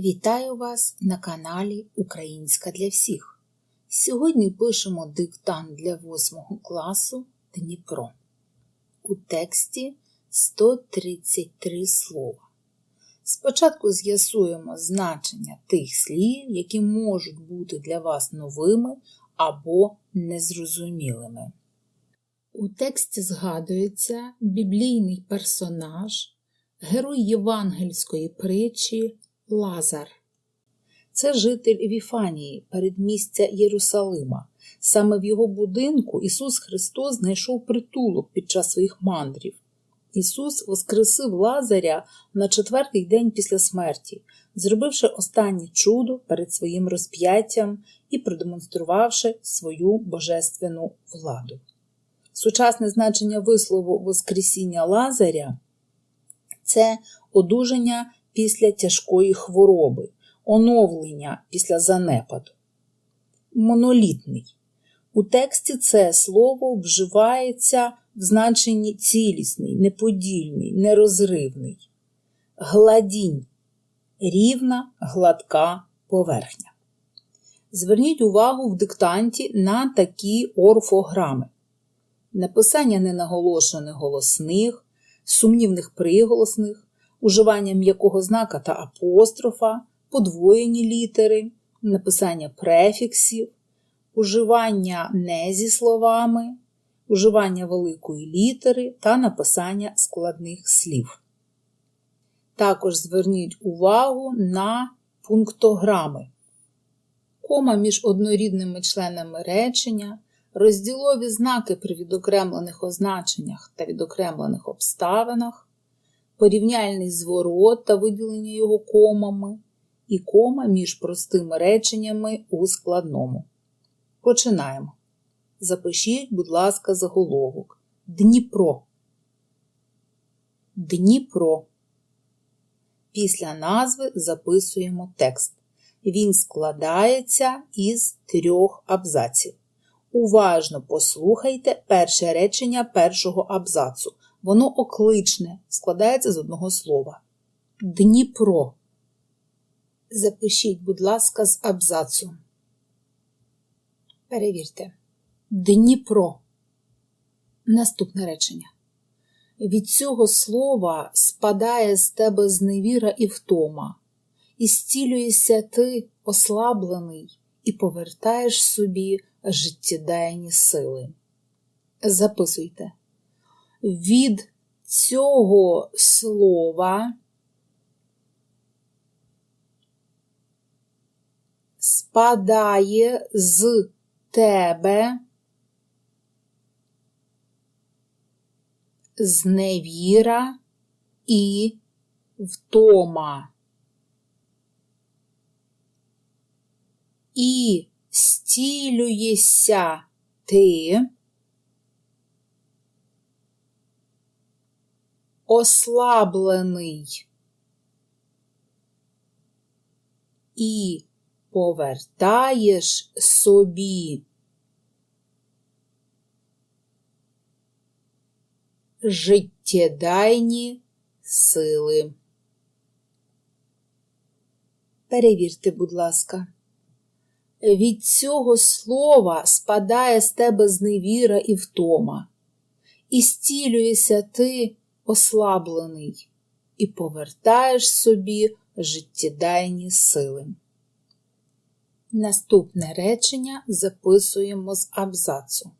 Вітаю вас на каналі Українська для всіх. Сьогодні пишемо диктант для 8 класу Дніпро. У тексті 133 слова. Спочатку з'ясуємо значення тих слів, які можуть бути для вас новими або незрозумілими. У тексті згадується біблійний персонаж, герой євангельської притчі Лазар. Це житель Віфанії, передмістя Єрусалима. Саме в його будинку Ісус Христос знайшов притулок під час своїх мандрів. Ісус воскресив Лазаря на четвертий день після смерті, зробивши останнє чудо перед своїм розп'яттям і продемонструвавши свою божественну владу. Сучасне значення вислову Воскресіння Лазаря це одужання після тяжкої хвороби, оновлення після занепаду. Монолітний. У тексті це слово вживається в значенні цілісний, неподільний, нерозривний. Гладінь рівна, гладка поверхня. Зверніть увагу в диктанті на такі орфограми. Написання ненаголошених голосних, сумнівних приголосних, уживання м'якого знака та апострофа, подвоєні літери, написання префіксів, уживання не зі словами, уживання великої літери та написання складних слів. Також зверніть увагу на пунктограми, кома між однорідними членами речення, розділові знаки при відокремлених означеннях та відокремлених обставинах, порівняльний зворот та виділення його комами, і кома між простими реченнями у складному. Починаємо. Запишіть, будь ласка, заголовок. Дніпро. Дніпро. Після назви записуємо текст. Він складається із трьох абзаців. Уважно послухайте перше речення першого абзацу. Воно окличне, складається з одного слова. Дніпро. Запишіть, будь ласка, з абзацу. Перевірте. Дніпро. Наступне речення. Від цього слова спадає з тебе зневіра і втома, і зцілюєшся ти ослаблений, і повертаєш собі життєдайні сили. Записуйте від цього слова спадає з тебе зневіра і втома. І стілюєшся ти ослаблений і повертаєш собі життєдайні сили. Перевірте, будь ласка. Від цього слова спадає з тебе зневіра і втома, і стілюєшся ти ослаблений і повертаєш собі життєдайні сили. Наступне речення записуємо з абзацу.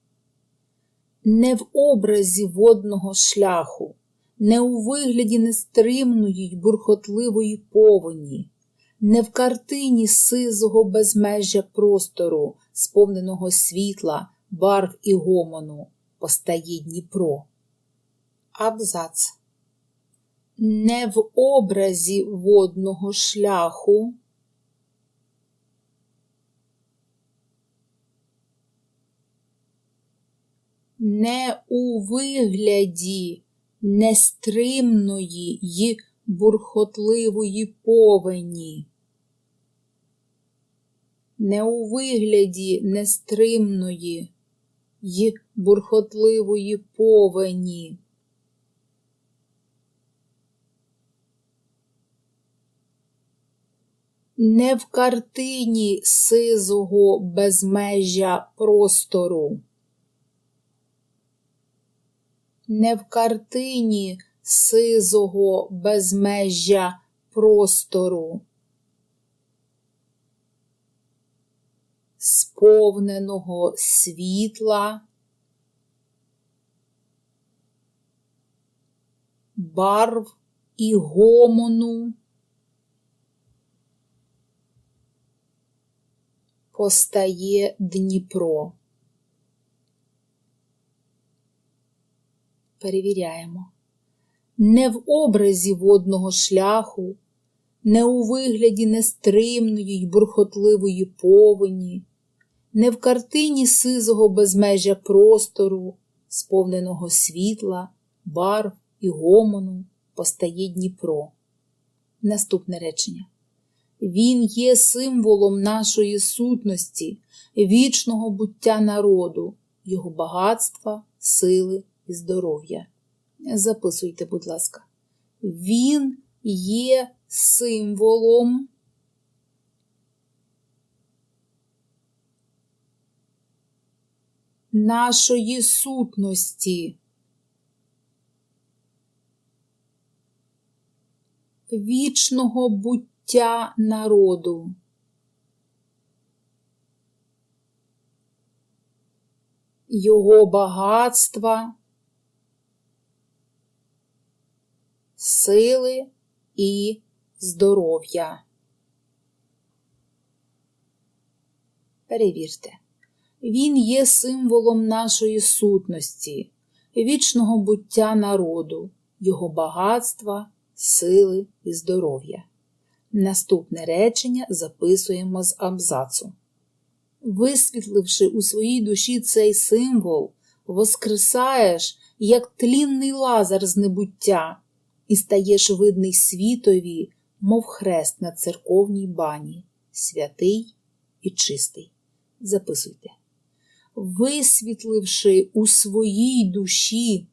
Не в образі водного шляху, не у вигляді нестримної й бурхотливої повені, не в картині сизого безмежжя простору, сповненого світла, барв і гомону, постає Дніпро абзац. Не в образі водного шляху. Не у вигляді нестримної й бурхотливої повені, не у вигляді нестримної й бурхотливої повені. Не в картині сизого безмежжя простору. Не в картині сизого безмежжя простору. Сповненого світла, барв і гомону. Постає Дніпро. Перевіряємо. Не в образі водного шляху, не у вигляді нестримної й бурхотливої повені, не в картині сизого безмежя простору, сповненого світла, барв і гомону постає Дніпро. Наступне речення. Він є символом нашої сутності, вічного буття народу, його багатства, сили і здоров'я. Записуйте, будь ласка. Він є символом нашої сутності. Вічного буття народу. Його багатства, сили і здоров'я. Перевірте, він є символом нашої сутності, вічного буття народу, його багатства, сили і здоров'я. Наступне речення записуємо з абзацу. Висвітливши у своїй душі цей символ, воскресаєш, як тлінний лазар з небуття, і стаєш видний світові, мов хрест на церковній бані, святий і чистий. Записуйте. Висвітливши у своїй душі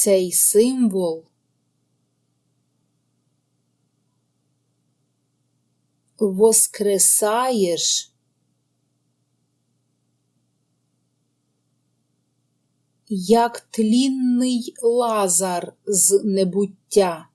цей символ воскресаєш як тлінний лазар з небуття.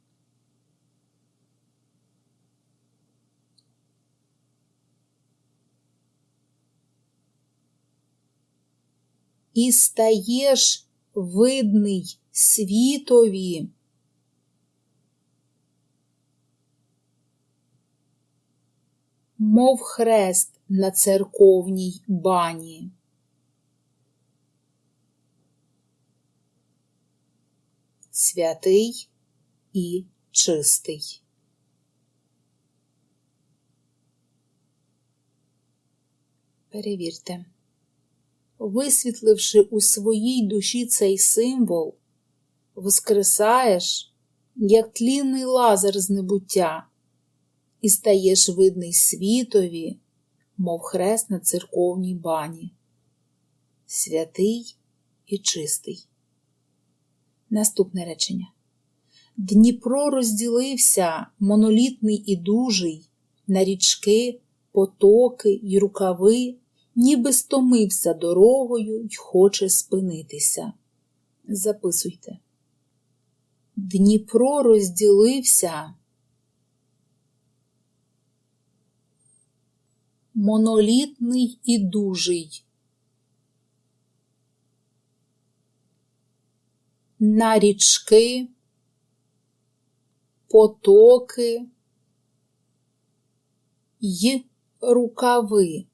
І стаєш видний світові. Мов хрест на церковній бані. Святий і чистий. Перевірте. Висвітливши у своїй душі цей символ, воскресаєш, як тлінний лазер з небуття, і стаєш видний світові, мов хрест на церковній бані, святий і чистий. Наступне речення. Дніпро розділився монолітний і дужий на річки, потоки й рукави, ніби стомився дорогою й хоче спинитися. Записуйте. Дніпро розділився. Монолітний і дужий. На річки, потоки й рукави.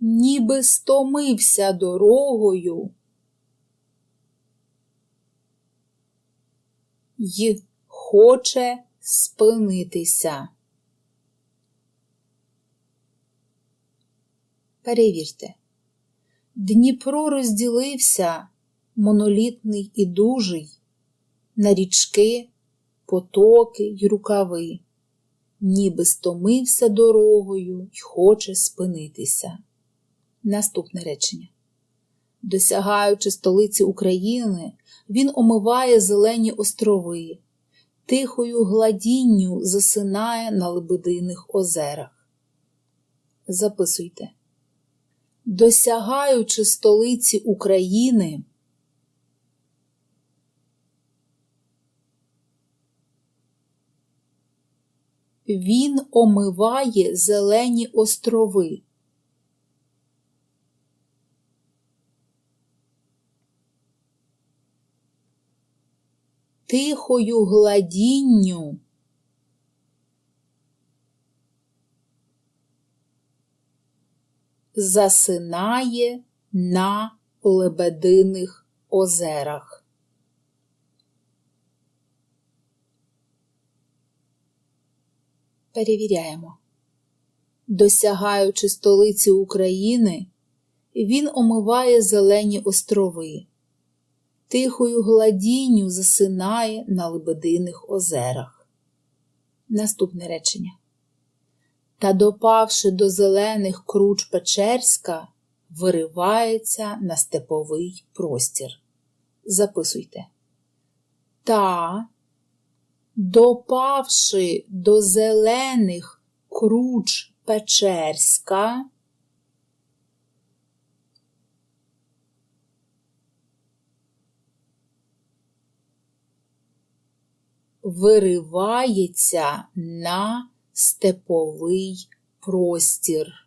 Ніби стомився дорогою й хоче спинитися. Перевірте, Дніпро розділився монолітний і дужий на річки, потоки й рукави, ніби стомився дорогою й хоче спинитися. Наступне речення. Досягаючи столиці України, він омиває зелені острови, тихою гладінню засинає на лебединих озерах. Записуйте. Досягаючи столиці України, він омиває зелені острови. Тихою гладінню засинає на лебединих озерах. Перевіряємо. Досягаючи столиці України, він омиває зелені острови, тихою гладінню засинає на лебединих озерах. Наступне речення. Та, допавши до зелених круч Печерська, виривається на степовий простір. Записуйте. Та, допавши до зелених круч Печерська, виривається на степовий простір.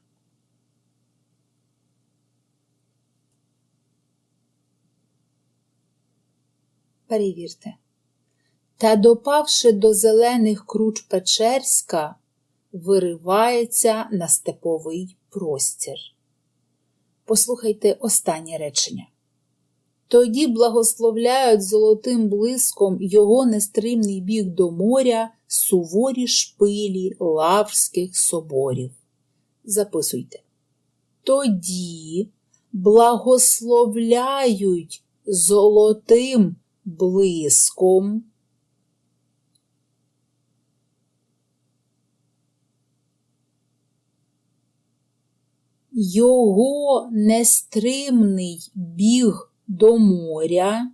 Перевірте. Та, допавши до зелених круч Печерська, виривається на степовий простір. Послухайте останнє речення. Тоді благословляють золотим блиском його нестримний біг до моря суворі шпилі лаврських соборів. Записуйте. Тоді благословляють золотим блиском. Його нестримний біг до моря.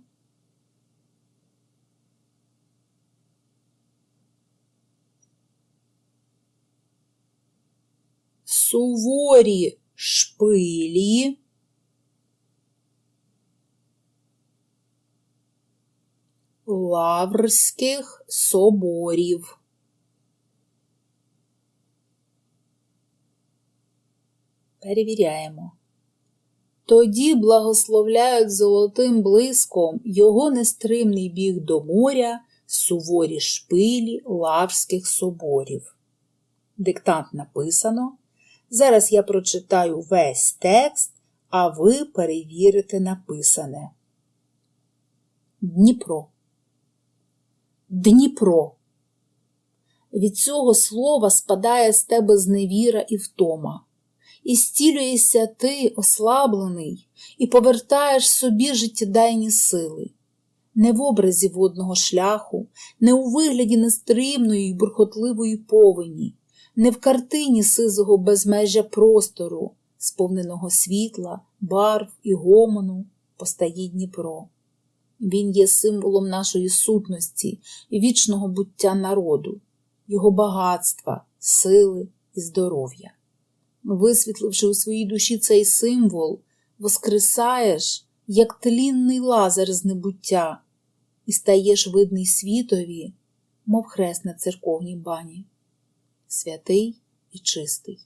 Суворі шпилі. Лаврських соборів. Перевіряємо. Тоді благословляють золотим блиском його нестримний біг до моря, суворі шпилі лаврських соборів. Диктант написано. Зараз я прочитаю весь текст, а ви перевірите написане. Дніпро. Дніпро. Від цього слова спадає з тебе зневіра і втома і стілюєшся ти, ослаблений, і повертаєш собі життєдайні сили, не в образі водного шляху, не у вигляді нестримної й бурхотливої повені, не в картині сизого безмежжя простору, сповненого світла, барв і гомону, постає Дніпро. Він є символом нашої сутності і вічного буття народу, його багатства, сили і здоров'я висвітливши у своїй душі цей символ, воскресаєш, як тлінний лазер з небуття, і стаєш видний світові, мов хрест на церковній бані, святий і чистий.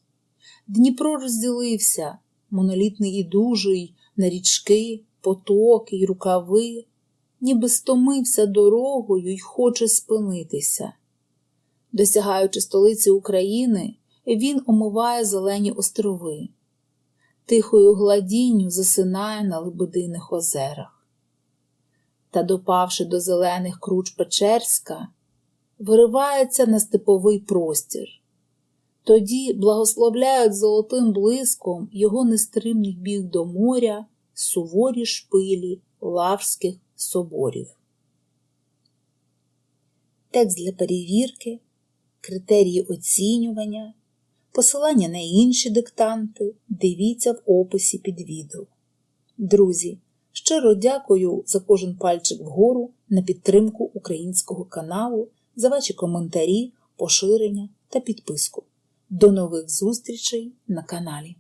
Дніпро розділився, монолітний і дужий, на річки, потоки й рукави, ніби стомився дорогою й хоче спинитися. Досягаючи столиці України, він омиває зелені острови, тихою гладінню засинає на лебединих озерах. Та, допавши до зелених круч Печерська, виривається на степовий простір. Тоді благословляють золотим блиском його нестримний біг до моря, суворі шпилі лаврських соборів. Текст для перевірки, критерії оцінювання Посилання на інші диктанти дивіться в описі під відео. Друзі, щиро дякую за кожен пальчик вгору на підтримку українського каналу, за ваші коментарі, поширення та підписку. До нових зустрічей на каналі.